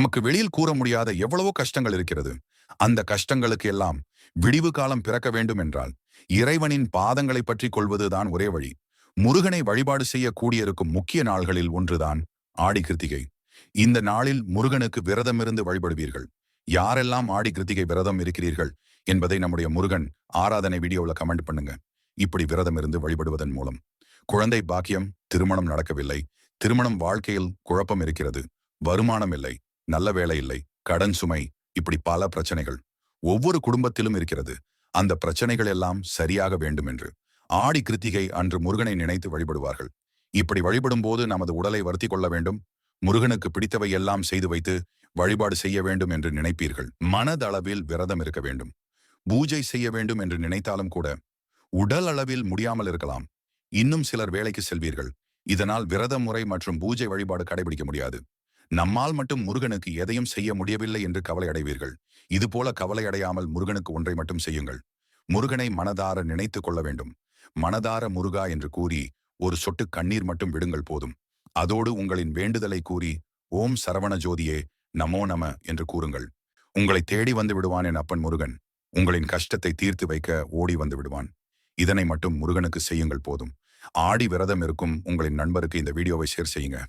நமக்கு வெளியில் கூற முடியாத எவ்வளவோ கஷ்டங்கள் இருக்கிறது. அந்த கஷ்டங்களுக்கு எல்லாம் விடிவு காலம் பிறக்க வேண்டும் என்றால் இறைவனின் பாதங்களை பற்றி கொள்வதுதான் ஒரே வழி. முருகனை வழிபாடு செய்ய கூடியிருக்கும் முக்கிய நாள்களில் ஒன்றுதான் ஆடி கிருத்திகை. இந்த நாளில் முருகனுக்கு விரதமிருந்து வழிபடுவீர்கள். யாரெல்லாம் ஆடி கிருத்திகை விரதம் இருக்கிறீர்கள் என்பதை நம்முடைய முருகன் ஆராதனை வீடியோவில் கமெண்ட் பண்ணுங்க. இப்படி விரதம் இருந்து வழிபடுவதன் மூலம். குழந்தை பாக்கியம் திருமணம் நடக்கவில்லை. திருமணம் வாழ்க்கையில் குழப்பம் இருக்கிறது. வருமானம் இல்லை. நல்ல வேலை இல்லை கடன் சுமை இப்படி பல பிரச்சனைகள். ஒவ்வொரு குடும்பத்திலும் இருக்கிறது. அந்த பிரச்சனைகள் எல்லாம் சரியாக வேண்டும் என்று. ஆடி கிருத்திகை அன்று முருகனை நினைத்து வழிபடுவார்கள். இப்படி வழிபடும் போது நமது உடலை வருத்தி கொள்ள வேண்டும். முருகனுக்கு பிடித்தவை எல்லாம் செய்து வைத்து வழிபாடு செய்ய வேண்டும் என்று நினைப்பீர்கள். மனதளவில் விரதம் இருக்க வேண்டும். பூஜை செய்ய வேண்டும் என்று நினைத்தாலும் கூட உடல் அளவில் முடியாமல் இருக்கலாம். இன்னும் சிலர் வேலைக்கு செல்வீர்கள். இதனால் விரத முறை மற்றும் பூஜை வழிபாடு கடைபிடிக்க முடியாது. நம்மால் மட்டும் முருகனுக்கு எதையும் செய்ய முடியவில்லை என்று கவலை அடைவீர்கள். இதுபோல கவலை அடையாமல் முருகனுக்கு ஒன்றை மட்டும் செய்யுங்கள். முருகனை மனதார நினைத்துக் கொள்ள வேண்டும். மனதார முருகா என்று கூறி ஒரு சொட்டு கண்ணீர் மட்டும் விடுங்கள் போதும். அதோடு உங்களின் வேண்டுதலை கூறி ஓம் சரவண ஜோதியே நமோ நம என்று கூறுங்கள். உங்களை தேடி வந்து விடுவான் என் அப்பன் முருகன். உங்களின் கஷ்டத்தை தீர்த்து வைக்க ஓடி வந்து விடுவான். இதனை மட்டும் முருகனுக்கு செய்யுங்கள் போதும். ஆடி விரதம் இருக்கும் உங்களின் நண்பருக்கு இந்த வீடியோவை ஷேர் செய்யுங்க.